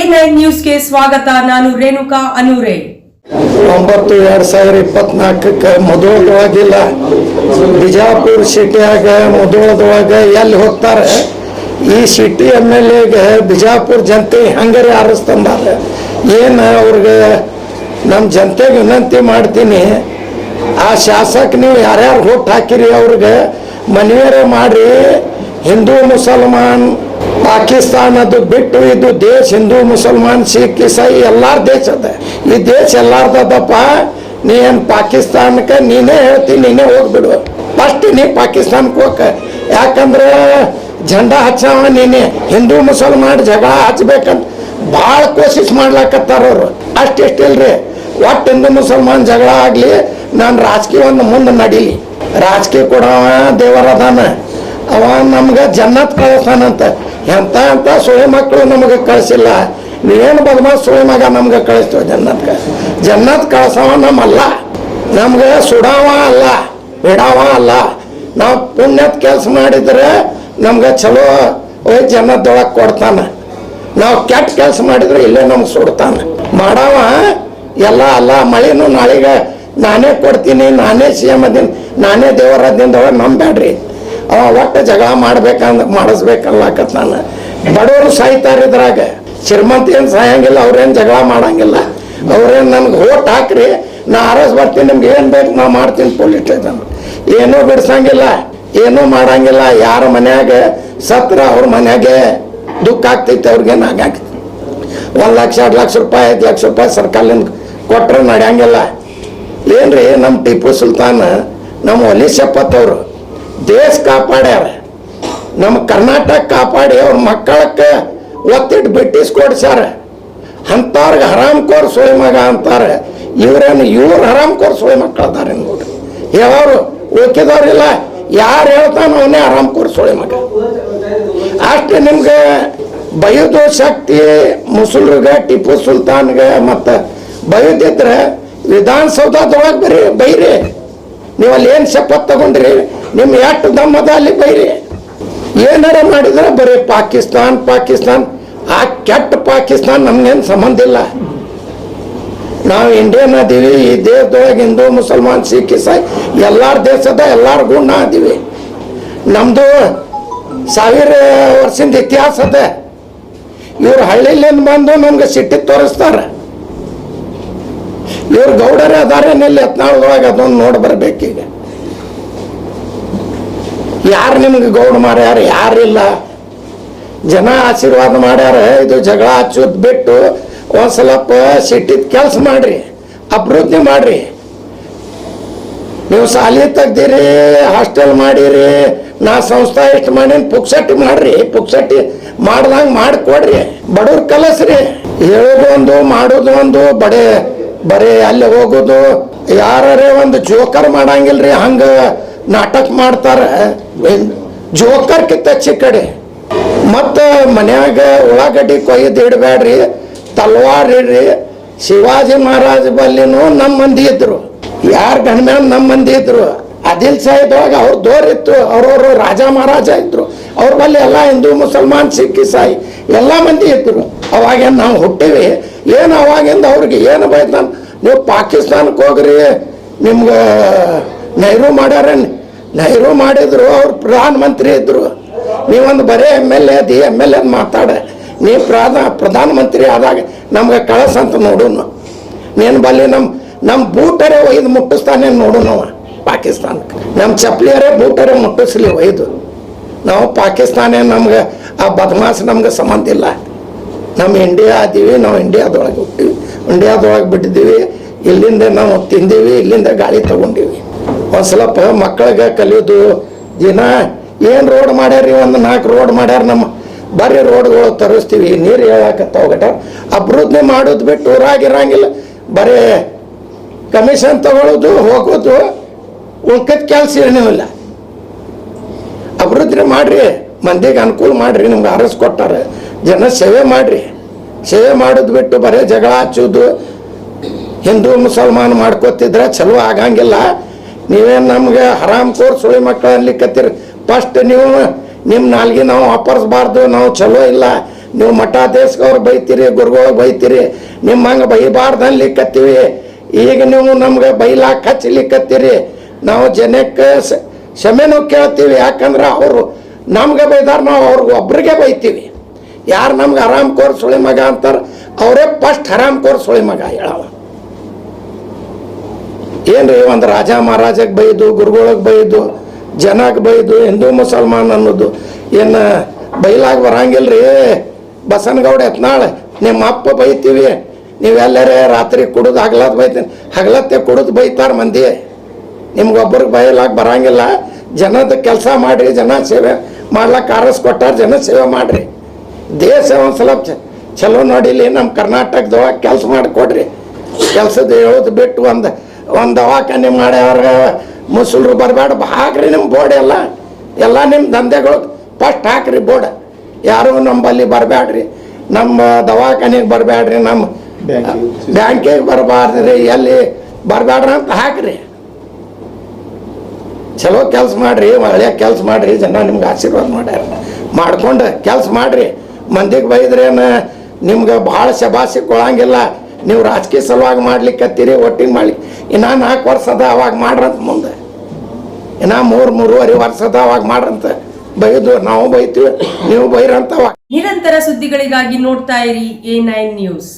A nine ನ್ಯೂಸ್ಗೆ ಸ್ವಾಗತ, ನಾನು ರೇಣುಕಾ ಅನೂರೇ. ಒಂಬತ್ತು ಎರಡ್ ಸಾವಿರ ಇಪ್ಪತ್ನಾಲ್ಕಕ್ಕೆ ಮುಧೋಳದೊಳಗಿಲ್ಲ ಬಿಜಾಪುರ ಸಿಟಿಯಾಗ ಮುಧೋಳದೊಳಗ ಎಲ್ಲಿ ಹೋಗ್ತಾರೆ? ಈ ಸಿಟಿ ಎಂ ಎಲ್ ಎಗೆ ಬಿಜಾಪುರ ಜನತೆ ಹಂಗಾರೆ ಆರಿಸ್ತಂದಾರ. ಏನು ಅವ್ರಿಗೆ ನಮ್ಮ ಜನತೆಗೆ ವಿನಂತಿ ಮಾಡ್ತೀನಿ, ಆ ಶಾಸಕ ನೀವು ಯಾರ್ಯಾರು ಹುಟ್ಟು ಹಾಕಿರಿ ಅವ್ರಿಗೆ ಮನೆಯವರೇ ಮಾಡಿ ಹಿಂದೂ ಮುಸಲ್ಮಾನ್ ಪಾಕಿಸ್ತಾನದ್ದು ಬಿಟ್ಟು ಇದು ದೇಶ ಹಿಂದೂ ಮುಸಲ್ಮಾನ್, ಸಿಖ್, ಇಸಾಯಿ ಎಲ್ಲಾರ ದೇಶ ಅದ. ಈ ದೇಶ ಎಲ್ಲಾರ್ದಪ್ಪ ನೀ ಏನ್ ಪಾಕಿಸ್ತಾನಕ್ಕೆ, ನೀನೇ ಹೇಳ್ತೀನಿ ನೀನೇ ಹೋಗ್ಬಿಡು. ಫಸ್ಟ್ ನೀ ಪಾಕಿಸ್ತಾನಕ್ಕೆ ಹೋಗ ಯಾಕಂದ್ರೆ ಜಂಡ ಹಚ್ಚವ ನೀನೆ. ಹಿಂದೂ ಮುಸಲ್ಮಾನ್ ಜಗಳ ಹಚ್ಬೇಕಂತ ಭಾಳ ಕೋಶಿಶ್ ಮಾಡ್ಲಾಕತ್ತಾರ ಅವ್ರು. ಅಷ್ಟಿಷ್ಟಿಲ್ರಿ ಒಟ್ಟು ಹಿಂದೂ ಮುಸಲ್ಮಾನ್ ಜಗಳ ಆಗ್ಲಿ, ನಾನು ರಾಜಕೀಯ ಒಂದು ಮುಂದೆ ನಡೀಲಿ. ರಾಜಕೀಯ ಕೊಡವ ದೇವರದಾನ. ಅವ ನಮ್ಗೆ ಜನ್ನತ್ ಕಳಿಸ್ತಾನಂತ ಎಂತ ಎಂತ ಸುಳಿ ಮಕ್ಕಳು ನಮಗೆ ಕಳಿಸಿಲ್ಲ. ನೀವೇನು ಬದಮ ಸುಳೆ ಮಗ ನಮ್ಗೆ ಕಳಿಸ್ತೇವೆ ಜನ್ನತ್ಗೆ? ಜನ್ನತ್ ಕಳ್ಸವ ನಮ್ಮಲ್ಲ. ನಮ್ಗೆ ಸುಡಾವ ಅಲ್ಲ, ಬಿಡಾವ ಅಲ್ಲ. ನಾವು ಪುಣ್ಯದ ಕೆಲಸ ಮಾಡಿದ್ರೆ ನಮ್ಗೆ ಚಲೋ ಜನ್ನದೊಳಗೆ ಕೊಡ್ತಾನ. ನಾವು ಕೆಟ್ಟ ಕೆಲಸ ಮಾಡಿದ್ರೆ ಇಲ್ಲೇ ನಮ್ಗೆ ಸುಡ್ತಾನ. ಮಾಡವ ಎಲ್ಲ ಅಲ್ಲ, ಮಳೆನೂ ನಾಳೆಗೆ ನಾನೇ ಕೊಡ್ತೀನಿ, ನಾನೇ ಸಿ ಎಂ ಅದೀನಿ, ನಾನೇ ದೇವರದಿಂದ ನಂಬ್ಯಾಡ್ರಿ. ಅವ ಒಟ್ಟು ಜಗಳ ಮಾಡ್ಬೇಕಂದ ಮಾಡಿಸ್ಬೇಕಲ್ಲಕತ್ ನಾನು. ಬಡವರು ಸಾಯ್ತಾರೆ ಇದ್ರಾಗ. ಶ್ರೀಮಂತ ಏನು ಸಾಯಂಗಿಲ್ಲ, ಅವ್ರೇನು ಜಗಳ ಮಾಡಂಗಿಲ್ಲ. ಅವ್ರೇನು ನನ್ಗೆ ಓಟ್ ಹಾಕ್ರಿ, ನಾ ಅರಸ್ ಬರ್ತೀನಿ, ನಿಮ್ಗೆ ಏನು ಬೇಕು ನಾ ಮಾಡ್ತೀನಿ ಪೊಲೀಸ್ ಸ್ಟೇಷನ್. ಏನೂ ಬಿಡ್ಸಂಗಿಲ್ಲ, ಏನೂ ಮಾಡಂಗಿಲ್ಲ. ಯಾರ ಮನ್ಯಾಗ ಸತ್ರ ಅವ್ರ ಮನ್ಯಾಗೆ ದುಃಖ ಆಗ್ತೈತೆ ಅವ್ರಿಗೇನು ಆಗಾಗ್ತೈತಿ ಒಂದು ಲಕ್ಷ, ಎರಡು ಲಕ್ಷ ರೂಪಾಯಿ, ಐದು ಲಕ್ಷ ರೂಪಾಯಿ ಸರ್ಕಾರದಿಂದ ಕೊಟ್ರೆ ನಡೆಯಂಗಿಲ್ಲ. ಏನ್ರಿ ನಮ್ಮ ಟಿಪ್ಪು ಸುಲ್ತಾನ್ ನಮ್ಮ ಒಲಿ ದೇಶ ಕಾಪಾಡ್ಯಾರ. ನಮ್ಮ ಕರ್ನಾಟಕ ಕಾಪಾಡಿ ಅವ್ರ ಮಕ್ಕಳಕ್ಕೆ ಒತ್ತಿಟ್ಟು ಬ್ರಿಟಿಷ್ ಕೊಡ್ಸ್ಯಾರ. ಅಂಥವ್ರಿಗೆ ಹರಾಮ್ ಕೋರ್ ಸೋಯ್ ಮಗ ಅಂತಾರೆ. ಇವರೇನು ಇವ್ರು ಹರಾಮ್ ಕೋರ್ ಸೋಯ್ ಮಕ್ಕಳು ನೋಡ್ರಿ ಯಾರು ಉಳ್ಕಿದವ್ರಿಲ್ಲ ಯಾರು ಹೇಳ್ತಾನೋ ಅವನೇ ಆರಾಮ್ ಕೋರ್ ಸೋಯ್ ಮಗ ಅಷ್ಟು ನಿಮ್ಗೆ ಬಯೋದು ಶಕ್ತಿ ಮುಸುಲ್ರಿಗೆ, ಟಿಪ್ಪು ಸುಲ್ತಾನ್ಗೆ ಮತ್ತು ಬಯೋದಿದ್ರೆ ವಿಧಾನಸೌಧದೊಳಗೆ ಬರೀ ಬೈರಿ. ನೀವು ಅಲ್ಲಿ ಏನು ಶಪಥ ತಗೊಂಡ್ರಿ? ನಿಮ್ಮ ಎಷ್ಟು ದಮ್ಮದ ಅಲ್ಲಿ ಬೈರಿ? ಏನಾರ ಮಾಡಿದ್ರೆ ಬರೀ ಪಾಕಿಸ್ತಾನ್ ಪಾಕಿಸ್ತಾನ್. ಆ ಕೆಟ್ಟ ಪಾಕಿಸ್ತಾನ್ ನಮ್ಗೇನು ಸಂಬಂಧ ಇಲ್ಲ. ನಾವು ಇಂಡಿಯನ್ ಅದೀವಿ, ಈ ದೇಶದೊಳಗೆ ಹಿಂದೂ, ಮುಸಲ್ಮಾನ್, ಸಿಖ್, ಇಸಾಯಿ, ಎಲ್ಲಾರ ದೇಶದ ಎಲ್ಲಾರ ಗುಣ ಅದೀವಿ. ನಮ್ದು ಸಾವಿರ ವರ್ಷದ ಇತಿಹಾಸ ಅದ. ಇವ್ರು ಹಳ್ಳಿಲಿಂದ ಬಂದು ನಮ್ಗೆ ಸಿಟ್ಟಿ ತೋರಿಸ್ತಾರೆ. ಇವ್ರು ಗೌಡರೇ ಅದಾರೇನಿಲ್ಲ ಹತ್ನಾಳದೊಳಗೆ ಅದೊಂದು ನೋಡಿ ಬರ್ಬೇಕೀಗ. ಯಾರು ನಿಮ್ಗೆ ಗೌಡ ಮಾಡ್ಯಾರ ಯಾರಿಲ್ಲ ಜನ ಆಶೀರ್ವಾದ ಮಾಡ್ಯಾರ, ಇದು ಜಗಳ ಹಚ್ಚೋದ್ ಬಿಟ್ಟು ಒಂದು ಸಿಟ್ಟಿದ ಕೆಲಸ ಮಾಡ್ರಿ ಅಭಿವೃದ್ಧಿ ಮಾಡ್ರಿ. ನೀವು ಸಾಲಿ ತೆಗ್ದಿರಿ, ಹಾಸ್ಟೆಲ್ ಮಾಡಿರಿ, ನಾ ಸಂಸ್ಥಾ ಎಷ್ಟು ಮಾಡೀನಿ ಪುಕ್ಸಟ್ಟಿ ಮಾಡ್ರಿ, ಪುಕ್ಸಟ್ಟಿ ಮಾಡ್ದಂಗೆ ಮಾಡಿಕೊಡ್ರಿ. ಬಡವ್ರ ಕಲಸ್ರಿ. ಹೇಳೋದು ಒಂದು, ಮಾಡೋದು ಒಂದು, ಬಡೇ, ಬರೀ ಅಲ್ಲಿ ಹೋಗೋದು. ಯಾರೇ ಒಂದು ಜೋಕರ್ ಮಾಡಂಗಿಲ್ರಿ, ಹಂಗ ನಾಟಕ ಮಾಡ್ತಾರ. ಜೋಕರ್ ಕಿತ್ತ ಕಡೆ. ಮತ್ತ ಮನ್ಯಾಗ ಉಳ್ಳಾಗಡ್ಡಿ ಕೊಯ್ದು ಇಡಬೇಡ್ರಿ ತಲ್ವಾರ್ ಇಡ್ರಿ ಶಿವಾಜಿ ಮಹಾರಾಜ ಬಲ್ಲಿನೂ ನಮ್ಮ ಮಂದಿ ಇದ್ರು. ಯಾರ ಗಣ್ಮ್ಯಾನ ನಮ್ಮ ಮಂದಿ ಇದ್ರು. ಆದಿಲ್ ಸಾಹಿದೊಳಗೆ ಅವ್ರ ದೋರಿತ್ತು ಅವ್ರವ್ರು ರಾಜ ಮಹಾರಾಜ ಇದ್ರು. ಅವ್ರ ಬಲ್ಲಿ ಎಲ್ಲ ಹಿಂದೂ, ಮುಸಲ್ಮಾನ್, ಸಿಖ್, ಇಸಾಯಿ ಎಲ್ಲ ಮಂದಿ ಇದ್ರು. ಅವಾಗೇನು ನಾವು ಹುಟ್ಟಿವಿ. ಏನು ಅವಾಗಿಂದ ಅವ್ರಿಗೆ ಏನು ಬೈತ ನೀವು ಪಾಕಿಸ್ತಾನಕ್ಕೆ ಹೋಗ್ರಿ, ನಿಮ್ಗೆ ನೆಹರು ಮಾಡ್ಯಾರ ನೆಹರು ಮಾಡಿದ್ರು, ಅವ್ರು ಪ್ರಧಾನಮಂತ್ರಿ ಇದ್ರು. ನೀವೊಂದು ಬರೇ M L A the M L A ಮಾತಾಡ. ನೀ ಪ್ರಧಾನ, ಪ್ರಧಾನಮಂತ್ರಿ ಆದಾಗ ನಮ್ಗೆ ಕಳಸ ಅಂತ ನೋಡುನು. ನೀನು ಬಲ್ಲಿ ನಮ್ಮ ನಮ್ಮ ಬೂಟರೇ ಒಯ್ದು ಮುಟ್ಟಿಸ್ತಾನೆ ನೋಡು ನಾವು ಪಾಕಿಸ್ತಾನಕ್ಕೆ. ನಮ್ಮ ಚಪ್ಪಲಿಯರೇ ಬೂಟರೇ ಮುಟ್ಟಿಸ್ಲಿ ಒಯ್ದು. ನಾವು ಪಾಕಿಸ್ತಾನೇ ನಮ್ಗೆ, ಆ ಬದಮಾಸ್ ನಮ್ಗೆ ಸಂಬಂಧ ಇಲ್ಲ. ನಮ್ಮ ಇಂಡಿಯಾ ಅದೀವಿ ನಾವು ಇಂಡಿಯಾದೊಳಗೆ ಹುಟ್ಟಿವಿ. ಇಂಡಿಯಾದೊಳಗೆ ಬಿಟ್ಟಿದ್ದೀವಿ ಇಲ್ಲಿಂದ ನಾವು ತಿಂದೀವಿ, ಇಲ್ಲಿಂದ ಗಾಳಿ ತಗೊಂಡೀವಿ. ಒಂದು ಸ್ವಲ್ಪ ಮಕ್ಕಳಿಗೆ ಕಲಿಯೋದು ದಿನ ಏನು ರೋಡ್ ಮಾಡ್ಯಾರ ಒಂದು ನಾಲ್ಕು ರೋಡ್ ಮಾಡ್ಯಾರ ನಮ್ಮ. ಬರೀ ರೋಡ್ಗಳು ತರಿಸ್ತೀವಿ. ನೀರು ಹೇಳಾಕತ್ತ ಹೋಗಟ ಅಭಿವೃದ್ಧಿ ಮಾಡೋದು ಬಿಟ್ಟು ಊರಾಗಿರಂಗಿಲ್ಲ ಬರೀ ಕಮಿಷನ್ ತಗೊಳ್ಳೋದು ಹೋಗೋದು, ಉಳ್ಕದ ಕೆಲಸ ಏನೂ ಇಲ್ಲ. ಅಭಿವೃದ್ಧಿ ಮಾಡ್ರಿ. ಮಂದಿಗೆ ಅನುಕೂಲ ಮಾಡ್ರಿ. ನಿಮ್ಗೆ ಅರಸ್ ಕೊಟ್ಟಾರ. ಜನ ಸೇವೆ ಮಾಡ್ರಿ. ಸೇವೆ ಮಾಡೋದು ಬಿಟ್ಟು ಬರೀ ಜಗಳ ಹಚ್ಚೋದು. ಹಿಂದೂ, ಮುಸಲ್ಮಾನ್ ಮಾಡ್ಕೋತಿದ್ರೆ ಚಲೋ ಆಗಂಗಿಲ್ಲ. ನೀವೇನು ನಮ್ಗೆ ಹರಾಮ್ ಕೋರ್ ಸುಳಿ ಮಕ್ಕಳು ಅನ್ಲಿಕ್ಕತ್ತೀರಿ? ಫಸ್ಟ್ ನೀವು ನಿಮ್ಮ ನಾಲ್ಗೆ ನಾವು ವಾಪರ್ಸ್ಬಾರ್ದು ನಾವು ಚಲೋ ಇಲ್ಲ. ನೀವು ಮಠ ಮಠಾಧೀಶವ್ರು ಬೈತೀರಿ ಗುರುಗಳಿಗೆ ಬೈತೀರಿ. ನಿಮ್ಮ ಹಂಗೆ ಬೈಬಾರ್ದು ಅನ್ಲಿಕ್ಕತ್ತೀವಿ. ಈಗ ನೀವು ನಮ್ಗೆ ಬೈಲಾಕ್ ಹಚ್ಚಲಿಕ್ಕತ್ತೀರಿ ನಾವು ಜನಕ್ಕೆ ಕ್ಷಮೆನೂ ಕೇಳ್ತೀವಿ. ಯಾಕಂದ್ರೆ ಅವರು ನಮ್ಗೆ ಬೈದಾರ ನಾವು ಅವ್ರಿಗೆ ಒಬ್ರಿಗೆ ಬೈತೀವಿ. ಯಾರು ನಮ್ಗೆ ಆರಾಮ್ ಕೋರ್ ಸುಳಿ ಮಗ ಅಂತಾರೆ, ಅವರೇ ಫಸ್ಟ್ ಆರಾಮ್ ಕೋರ್ ಸುಳಿ ಮಗ ಹೇಳವ. ಏನ್ರಿ ಒಂದು ರಾಜ ಮಹಾರಾಜಕ್ಕೆ ಬೈದು, ಗುರುಗಳಿಗೆ ಬೈದು ಜನಕ್ಕೆ ಬೈದು, ಹಿಂದೂ ಮುಸಲ್ಮಾನ್ ಅನ್ನೋದು. ಏನು ಬೈಲಾಗ ಬರಂಗಿಲ್ರಿ. ಬಸನಗೌಡ ಎತ್ನಾಳೆ ನಿಮ್ಮ ಅಪ್ಪ ಬೈತೀವಿ. ನೀವೆಲ್ಲರೇ ರಾತ್ರಿ ಕುಡಿದು ಹಗಲತ್ ಬೈತೀನಿ. ಹಗ್ಲತ್ತೆ ಕುಡಿದು ಬೈತಾರ ಮಂದಿ. ನಿಮ್ಗೊಬ್ಬರಿಗೆ ಬೈಲಾಗ ಬರಂಗಿಲ್ಲ. ಜನದ ಕೆಲಸ ಮಾಡ್ರಿ, ಜನ ಸೇವೆ ಮಾಡ್ಲಾಕ ಆರಸ್ ಕೊಟ್ಟಾರ, ಜನ ಸೇವೆ ಮಾಡ್ರಿ. ದೇಶ ಒಂದು ಸ್ವಲ್ಪ ಚ- ಚಲೋ ನೋಡಿಲಿ ನಮ್ಮ ಕರ್ನಾಟಕದೊಳಗೆ ಕೆಲಸ ಮಾಡಿಕೊಡ್ರಿ. ಕೆಲಸದ ಹೇಳೋದು ಬಿಟ್ಟು ಒಂದು ಒಂದು ದವಾಖಾನೆ ಮಾಡ್ಯಾರ ಮುಸಲ್ರು ಬರಬೇಡ ಹಾಕ್ರಿ ನಿಮ್ಮ ಬೋರ್ಡ್ ಎಲ್ಲ. ಎಲ್ಲ ನಿಮ್ಮ ದಂಧೆಗಳು. ಫಸ್ಟ್ ಹಾಕ್ರಿ ಬೋರ್ಡ್. ಯಾರು ನಂಬಲ್ಲಿ ಬರಬೇಡ್ರಿ ನಮ್ಮ ದವಾಖಾನೆಗೆ ಬರಬೇಡ್ರಿ ನಮ್ಮ ಬ್ಯಾಂಕಿಗೆ ಬರಬಾರ್ದ್ರಿ. ಎಲ್ಲಿ ಬರಬೇಡ್ರಿ ಅಂತ ಹಾಕ್ರಿ. ಚಲೋ ಕೆಲಸ ಮಾಡ್ರಿ, ಒಳ್ಳೆ ಕೆಲಸ ಮಾಡ್ರಿ. ಜನ ನಿಮ್ಗೆ ಆಶೀರ್ವಾದ ಮಾಡ್ಯಾರ. ಮಾಡ್ಕೊಂಡು ಕೆಲಸ ಮಾಡ್ರಿ. ಮಂದಿಗೆ ಬೈದ್ರೇನು ನಿಮ್ಗೆ ಭಾಳ ಶಬಾಸಿ ಕೊಳಂಗಿಲ್ಲ ನೀವು ರಾಜಕೀಯ ಸಲುವಾಗಿ ಮಾಡ್ಲಿಕ್ಕತ್ತೀರಿ, ಒಟ್ಟಿಗೆ ಮಾಡ್ಲಿಕ್ಕೆ ಇನ್ನ ನಾಲ್ಕು ವರ್ಷ ಅದ, ಅವಾಗ ಮಾಡ್ರಂತ ಮುಂದೆ. ಇನ್ನ ಮೂರು, ಮೂರುವರೆ ವರ್ಷ ಅದ, ಅವಾಗ ಮಾಡ್ರಂತ. ಬೈದು, ನಾವು ಬೈತೀವಿ, ನೀವು ಬೈರಂತ ಅವಾಗ ನಿರಂತರ ಸುದ್ದಿಗಳಿಗಾಗಿ ನೋಡ್ತಾ ಇರಿ ಎ ನೈನ್ ನ್ಯೂಸ್